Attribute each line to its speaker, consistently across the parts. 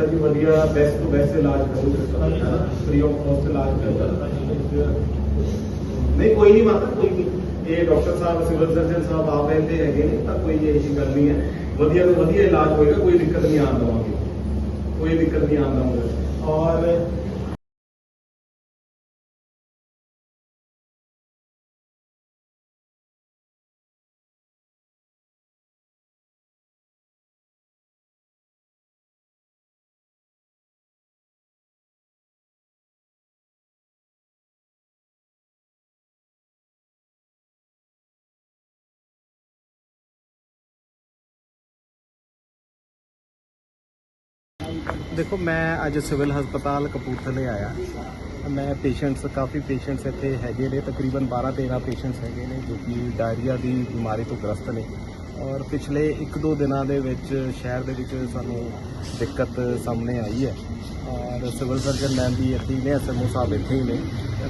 Speaker 1: ਵਧੀਆ ਬੈਸਟ ਤੋਂ ਬੈਸਟ ਇਲਾਜ ਕਰੂਗਾ ਫ੍ਰੀ ਆਫ ਕਾਸਟ ਇਲਾਜ ਕਰੂਗਾ ਨਹੀਂ, ਕੋਈ ਨਹੀਂ ਮਾਤਾ, ਕੋਈ ਨਹੀਂ। ਇਹ ਡਾਕਟਰ ਸਾਹਿਬ ਸਿਵਲ ਸਰਜਨ ਸਾਹਿਬ ਆਪ ਰਹਿੰਦੇ ਹੈਗੇ ਨੇ, ਤਾਂ ਕੋਈ ਇਹ ਜਿਹੀ ਗੱਲ ਨਹੀਂ ਹੈ। ਵਧੀਆ ਤੋਂ ਵਧੀਆ ਇਲਾਜ ਹੋਏਗਾ, ਕੋਈ ਦਿੱਕਤ ਨਹੀਂ ਆਉਣ ਦਵਾਂਗੇ। ਕੋਈ ਦਿੱਕਤ ਨਹੀਂ ਆਉਣ ਦਵਾਂਗੇ। ਔਰ
Speaker 2: ਦੇਖੋ, ਮੈਂ ਅੱਜ ਸਿਵਲ ਹਸਪਤਾਲ ਕਪੂਰਥਲੇ ਆਇਆ। ਮੈਂ ਪੇਸ਼ੈਂਟਸ ਕਾਫੀ ਪੇਸ਼ੈਂਟਸ ਇੱਥੇ ਹੈਗੇ ਨੇ, ਤਕਰੀਬਨ 12 13 ਪੇਸ਼ੈਂਟਸ ਹੈਗੇ ਨੇ, ਜੋ ਕਿ ਡਾਇਰੀਆ ਦੀ ਬਿਮਾਰੀ ਤੋਂ ਗ੍ਰਸਤ ਨੇ। ਔਰ ਪਿਛਲੇ 1-2 ਦਿਨਾਂ ਦੇ ਵਿੱਚ ਸ਼ਹਿਰ ਦੇ ਵਿੱਚ ਸਾਨੂੰ ਦਿੱਕਤ ਸਾਹਮਣੇ ਆਈ ਹੈ। ਔਰ ਸਿਵਲ ਸਰਜਨ ਮੈਮ ਵੀ ਇੱਥੇ ਹੀ ਨੇ ਐਸਐਮਓ ਸਾਹਿਬ ਇੱਥੇ ਹੀ ਨੇ।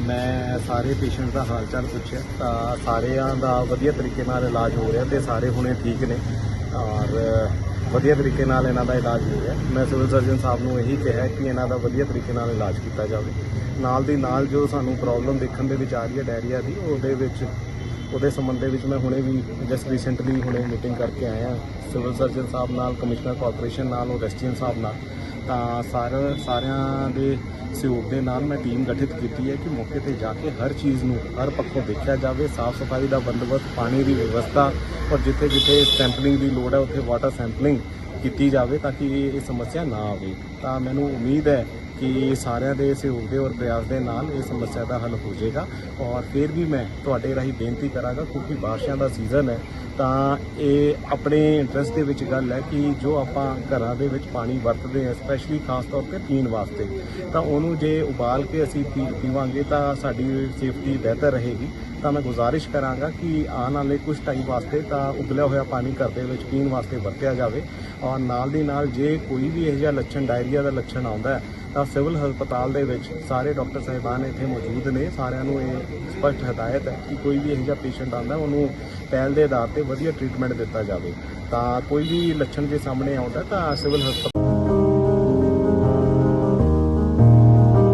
Speaker 2: ਮੈਂ ਸਾਰੇ ਪੇਸ਼ੈਂਟ ਦਾ ਹਾਲ ਚਾਲ ਪੁੱਛਿਆ, ਤਾਂ ਸਾਰਿਆਂ ਦਾ ਵਧੀਆ ਤਰੀਕੇ ਨਾਲ ਇਲਾਜ ਹੋ ਰਿਹਾ ਤੇ ਸਾਰੇ ਹੁਣੇ ਠੀਕ ਨੇ। ਔਰ ਵਧੀਆ ਤਰੀਕੇ ਨਾਲ ਇਹਨਾਂ ਦਾ ਇਲਾਜ ਹੋ ਰਿਹਾ ਮੈਂ ਸਿਵਲ ਸਰਜਨ ਸਾਹਿਬ ਨੂੰ ਇਹੀ ਕਿਹਾ ਕਿ ਇਹਨਾਂ ਦਾ ਵਧੀਆ ਤਰੀਕੇ ਨਾਲ ਇਲਾਜ ਕੀਤਾ ਜਾਵੇ। ਨਾਲ ਦੀ ਨਾਲ ਜੋ ਸਾਨੂੰ ਪ੍ਰੋਬਲਮ ਦੇਖਣ ਦੇ ਵਿੱਚ ਆ ਰਹੀ ਹੈ ਡਾਇਰੀਆ ਦੀ, ਉਹਦੇ ਵਿੱਚ, ਉਹਦੇ ਸੰਬੰਧ ਦੇ ਵਿੱਚ ਮੈਂ ਹੁਣੇ ਵੀ ਜਸਟ ਰੀਸੈਂਟਲੀ ਹੁਣੇ ਮੀਟਿੰਗ ਕਰਕੇ ਆਇਆ। ਸਿਵਲ ਸਰਜਨ ਸਾਹਿਬ ਨਾਲ ਕਮਿਸ਼ਨਰ ਕਾਰਪੋਰੇਸ਼ਨ ਨਾਲ, ਉਹ ਰੈਸਟੀਅਨ ਸਾਹਿਬ ਨਾਲ। ਤਾਂ ਸਾਰ, ਸਾਰਿਆਂ ਦੇ ਸਹਿਯੋਗ ਦੇ ਨਾਲ ਮੈਂ ਟੀਮ ਗਠਿਤ ਕੀਤੀ ਹੈ ਕਿ ਮੌਕੇ ਤੇ ਜਾ ਕੇ ਹਰ ਚੀਜ਼ ਨੂੰ, ਹਰ ਪੱਖੋਂ ਦੇਖਿਆ ਜਾਵੇ ਸਾਫ਼ ਸਫ਼ਾਈ ਦਾ ਬੰਦੋਬਸਤ, ਪਾਣੀ ਦੀ ਵਿਵਸਥਾ ਔਰ ਜਿੱਥੇ ਜਿੱਥੇ ਸੈਂਪਲਿੰਗ ਦੀ ਲੋੜ ਹੈ, ਉੱਥੇ ਵਾਟਰ ਸੈਂਪਲਿੰਗ ਕੀਤੀ ਜਾਵੇ ਤਾਂ ਕਿ ਇਹ ਸਮੱਸਿਆ ਨਾ ਆਵੇ। ਤਾਂ ਮੈਨੂੰ ਉਮੀਦ ਹੈ ਕਿ ਸਾਰਿਆਂ ਦੇ ਸਹਿਯੋਗ ਦੇ ਔਰ ਪ੍ਰਯਾਸ ਦੇ ਨਾਲ ਇਹ ਸਮੱਸਿਆ ਦਾ ਹੱਲ ਹੋ ਜਾਏਗਾ। ਔਰ ਫਿਰ ਵੀ ਮੈਂ ਤੁਹਾਡੇ ਰਾਹੀਂ ਬੇਨਤੀ ਕਰਾਂਗਾ, ਕਿਉਂਕਿ ਬਾਰਿਸ਼ਾਂ ਦਾ ਸੀਜ਼ਨ ਹੈ, ਤਾਂ ਇਹ ਆਪਣੇ ਇੰਟਰਸਟ ਦੇ ਵਿੱਚ ਗੱਲ ਹੈ ਕਿ ਜੋ ਆਪਾਂ ਘਰਾਂ ਦੇ ਵਿੱਚ ਪਾਣੀ ਵਰਤਦੇ ਹਾਂ ਸਪੈਸ਼ਲੀ ਖਾਸ ਤੌਰ ਤੇ ਪੀਣ ਵਾਸਤੇ, ਤਾਂ ਉਹਨੂੰ ਜੇ ਉਬਾਲ ਕੇ ਅਸੀਂ ਪੀ- ਪੀਵਾਂਗੇ ਤਾਂ ਸਾਡੀ ਸੇਫਟੀ ਬਿਹਤਰ ਰਹੇਗੀ। ਤਾਂ ਮੈਂ ਗੁਜ਼ਾਰਿਸ਼ ਕਰਾਂਗਾ ਕਿ ਆਉਣ ਵਾਲੇ ਕੁਝ ਟਾਈਮ ਵਾਸਤੇ ਤਾਂ ਉਬਲਿਆ ਹੋਇਆ ਪਾਣੀ ਘਰ ਦੇ ਵਿੱਚ ਪੀਣ ਵਾਸਤੇ ਵਰਤਿਆ ਜਾਵੇ ਔਰ ਨਾਲ ਦੀ ਨਾਲ ਜੇ ਕੋਈ ਵੀ ਇਹੋ ਜਿਹਾ ਲੱਛਣ ਡਾਇਰੀਆ ਦਾ ਲੱਛਣ ਆਉਂਦਾ ਹੈ, ਤਾਂ ਸਿਵਲ ਹਸਪਤਾਲ ਦੇ ਵਿੱਚ ਸਾਰੇ ਡਾਕਟਰ ਸਾਹਿਬਾਨ ਇੱਥੇ ਮੌਜੂਦ ਨੇ। ਸਾਰਿਆਂ ਨੂੰ ਇਹ ਸਪਸ਼ਟ ਹਦਾਇਤ ਹੈ ਕਿ ਕੋਈ ਵੀ ਇਹੋ ਜਿਹਾ ਪੇਸ਼ੈਂਟ ਆਉਂਦਾ ਉਹਨੂੰ ਪਹਿਲ ਦੇ ਆਧਾਰ ਤੇ ਵਧੀਆ ਟ੍ਰੀਟਮੈਂਟ ਦਿੱਤਾ ਜਾਵੇ। ਤਾਂ ਕੋਈ ਵੀ ਲੱਛਣ ਜੇ ਸਾਹਮਣੇ ਆਉਂਦਾ ਤਾਂ ਸਿਵਲ ਹਸਪਤਾਲ